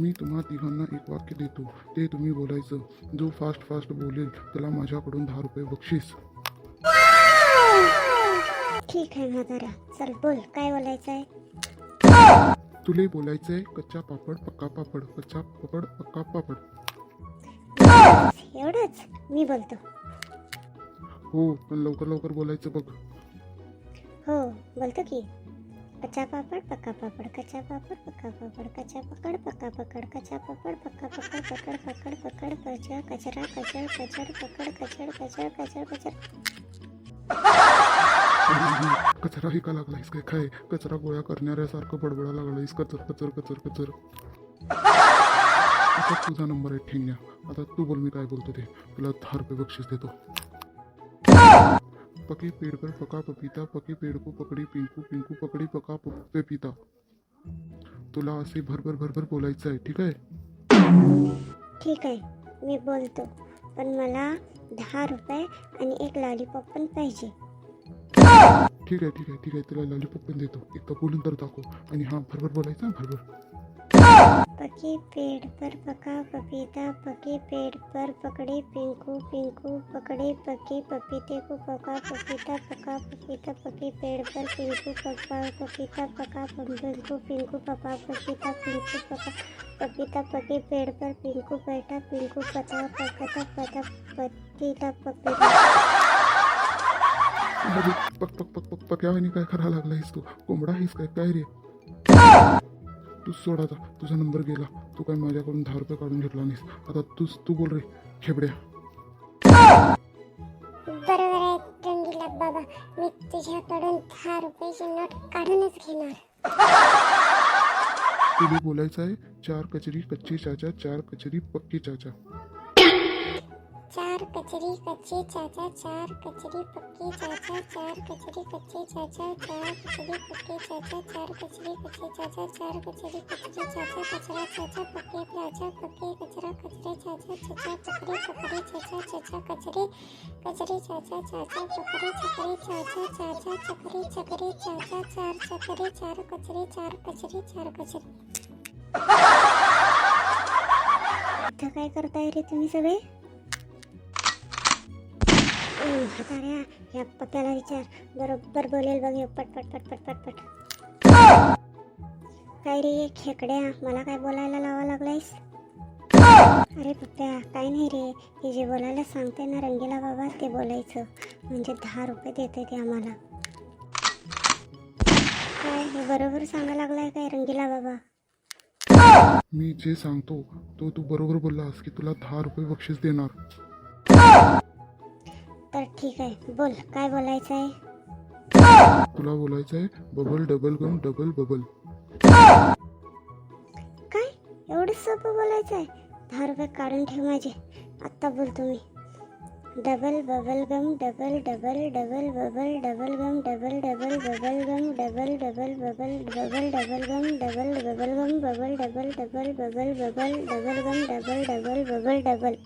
मी तुम्हा तिघांना एक वाक्य देतो. ते तुम्ही बोलायचं. जो फास्ट फास्ट बोलेल त्याला माझ्याकडून दहा रुपये बक्षीस. ठीक आहे म्हातारा चल बोल. काय बोलायचं आहे तुले बोलायचंय कच्चा पापड पक्का पापड. कच्चा पापड पक्का पापड. एवढंच? मी बोलतो. हो पण लवकर लवकर बोलायचं बघ. हो बोलतो की. कच्चा पापड पक्का पापड कच्चा पापड पक्का पापड कच्चा पकड पक्का पकड कच्चा पापड पक्का पकड पकड पकड पकड कचरा कचरा कचर कचर पकड कचर कचर कचर कचर. कचरा ही का लागलायस काय काय कचरा गोळा करणाऱ्यासारखं बडबडा लागलायस कचर कचर कचर कचर. आता तुझा नंबर आहे ठेंग्या आता तू बोल मी काय बोलतो ते. तुला दहा रुपये बक्षीस देतो. पके पेड़ पर पका पपीता पके पेड़ को पकडी पिंकू पिंकू पकडी पका पेपिता। तुला असे भरभर भरभर बोलायचं आहे ठीक आहे? ठीक आहे मी बोलतो. पण मला दहा रुपये आणि एक लॉलीपॉप पण पाहिजे. ठीक आहे ठीक आहे ठीक आहे. तुला लॉलीपॉप पण देतो. एकदा बोलून तर दाखव. आणि हा भरभर बोलायचं भरभर. पके पेड़ पर पका पपीता, पके पेड़ पर पकड़े पिंकू पिंकू पकड़े पके पपीते को पका पपीता पका पपीता, पके पेड़ पर पिंकू पका पपीता, पका पिंकू पिंकू पका पपीता, पिंकू पका पपीता, पके पेड़ पर पिंकू बैठा, पिंकू पता पकता पता पपीता पपीता। अरे, पक पक पक पक पक्यावानी काय करायला लागलायस तू कोंबडा आहेस काय काय रे। तू सोड आता. तुझा नंबर गेला. तू काय माझ्याकडून दहा रुपये काढून घेतला नाहीस. आता तूच तू बोल रे. खेबड्या. बरोबर आहे बाबा. मी तुझ्याकडून दहा रुपयाची नोट काढूनच घेणार. तुला बोलायचं आहे चार कचरी कच्ची चाचा चार कचरी पक्की चाचा. चार कचरी कच्चे चाचा चार कचरी पक्के चाचा चार कचरी कच्चे चाचा चार कचरी पक्के चाचा चार कचरी कच्चे चाचा चार कचरी कचरी चाचा कचरा चाचा पक्के चाचा पक्के कचरा कचरे चाचा चाचा पकड़े पकड़े चाचा चाचा कचरे कचरे चाचा चाचा पकड़े चकरे चाचा चाचा चकरे चकरे चाचा चार चकरे चार कचरे चार कचरे चार कचरे इथं काय करताय रे तुम्ही सगळे हम्म, म्हाताऱ्या या पप्याला विचार. बरोबर बोलेल बघ पट पट पट पट पट पट. काय रे खेकड्या मला काय बोलायला लावा लागलायस? अरे पप्प्या काय नाही रे हे जे बोलायला सांगते ना रंगीला बाबा ते बोलायचं. म्हणजे दहा रुपये देते ते आम्हाला. काय हे बरोबर सांगा लागलाय काय रंगीला बाबा? मी जे सांगतो तो तू बरोबर बोललास की तुला दहा रुपये बक्षीस देणार. तर ठीक आहे बोल काय बोलायचं आहे? तुला बोलायचं आहे bubble double gum double bubble काय? एवढं सोपं बोलायचं आहे? दहा रुपये काढून ठेव माझे. आत्ता बोलतो मी. Double bubble gum double double double bubble double gum double double bubble gum double double bubble double double gum double bubble gum bubble double double bubble bubble double gum double double bubble double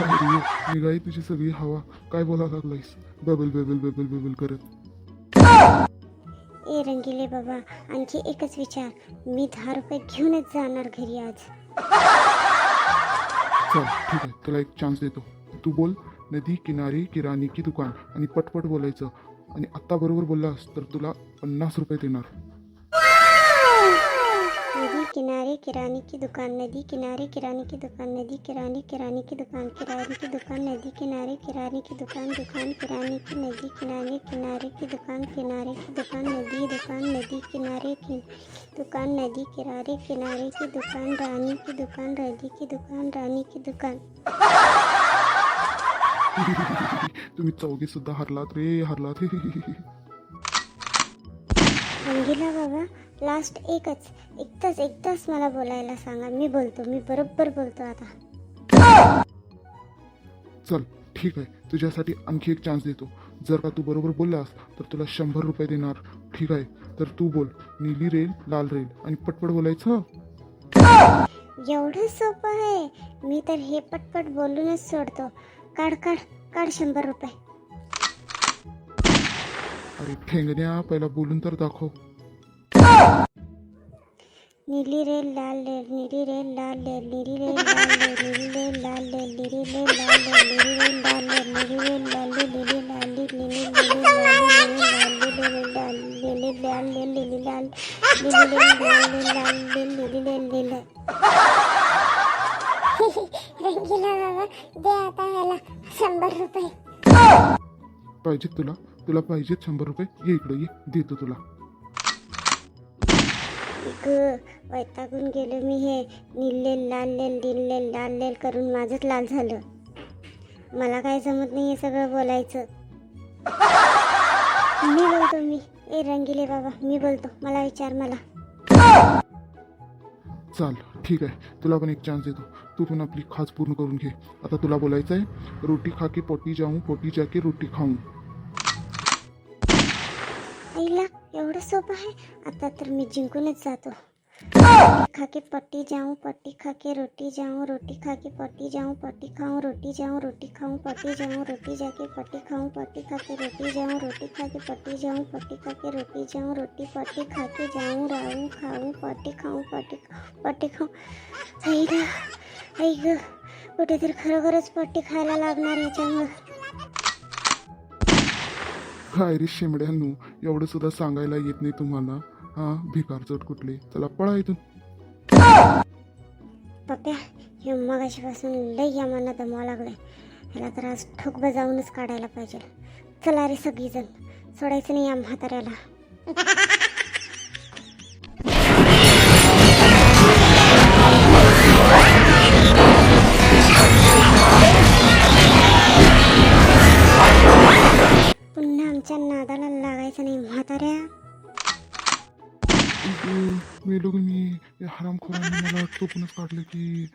रे निघाई तुझी सगळी हवा. काय बोला लागलायस? Bubble bubble bubble bubble करत. ए रंगीले बाबा आणखी एकच विचार. मी दहा रुपये घेऊनच जाणार घरी आज. चल ठीक आहे. तुला एक चान्स देतो. तू बोल नदी किनारी किराणी की दुकान. आणि पटपट बोलायचं. आणि आत्ता बरोबर बोललास तर तुला पन्नास रुपये देणार. नदी किनारे किराने की दुकान नदी किनारे किराने की दुकान नदी किराने किराने की दुकान किराने की दुकान नदी किनारे किराने की दुकान दुकान किराने की नदी किनारे किनारे की दुकान किनारे की दुकान नदी दुकान नदी किनारे की दुकान नदी किनारे किनारे की दुकान रानी की दुकान रानी की दुकान रानी की दुकान तुम्ही चौघी सुद्धा हरलात रे हरलात रंगीला बाबा लास्ट एकच एकदाच एकदाच मला बोलायला सांगा. मी बोलतो मी बरोबर बोलतो आता. चल ठीक आहे. तुझ्यासाठी आणखी एक चान्स देतो. जर का तू बरोबर बोललास तर तुला शंभर रुपये देणार. ठीक आहे. तर तू बोल. नीली रेल लाल रेल. आणि पटपट बोलायचं? एवढं सोपं आहे. मी तर हे पटपट बोलूनच सोडतो. काढ काढ काढ शंभर रुपये. अरे ठेंगण्या पहिला बोलून तर दाखव. नीली रे लाल ले नीली रे लाल ले नीली रे लाल ले नीली रे लाल ले नीली रे लाल ले नीली रे लाल ले नीली रे लाल ले नीली लाल ले नीली नीली लाल ले नीली लाल ले नीली लाल ले नीली लाल ले नीली लाल ले नीली ले नीली रंगीला बाबा दे आता ह्याला शंभर रुपये पाहिजेत तुला तुला पाहिजेत शंभर रुपये. ये इकडे ये. देतो तुला. ग वैतागून गेलो मी हे. निल्ले लाल लेल निल्ले लाल लेल करून माझंच लाल झालं. मला काय जमत नाही हे सगळं बोलायचं. मी बोलतो मी. ए रंगीले बाबा मी बोलतो. मला विचार मला. चाल ठीक आहे. तुला पण एक चान्स देतो. तू पण आपली खास पूर्ण करून घे. आता तुला बोलायचं आहे रोटी खा के पोटी जाऊं पोटी जाके रोटी खाऊं. सोपं आहे आता तर मी जिंकूनच जातो. रोटी खा के पट्टी जाऊँ, पट्टी खा के रोटी जाऊँ, रोटी खा के पट्टी जाऊँ, पट्टी खाऊं, रोटी जाऊँ, रोटी खाऊं, पट्टी जाऊँ, रोटी जाके पट्टी खाऊं, पट्टी खा के रोटी जाऊँ, रोटी खा के पट्टी जाऊँ, पट्टी खा के रोटी जाऊँ, रोटी पट्टी खा के जाऊँ राहूं खाऊं, पट्टी खाऊं, पट्टी पट्टी खाऊं. आई ग, आई कुठेतरी खरोखरच पट्टी खायला लागणार काय रे एवढं सुद्धा सांगायला येत नाही तुम्हाला. हा भिकार चट कुठले? चला पळा इथून. पप्प्या हे मगाशीपासून लई यामांना दमावं लागलंय. ह्याला तर आज ठोक बजावूनच काढायला पाहिजे. चला रे सगळीजण सोडायचं नाही या म्हाताऱ्याला. त्यांच्या नादाला लागायचं नाही म्हाताऱ्या. मेलो मी या हरामखोरांनी मला चोपूनच काढलं की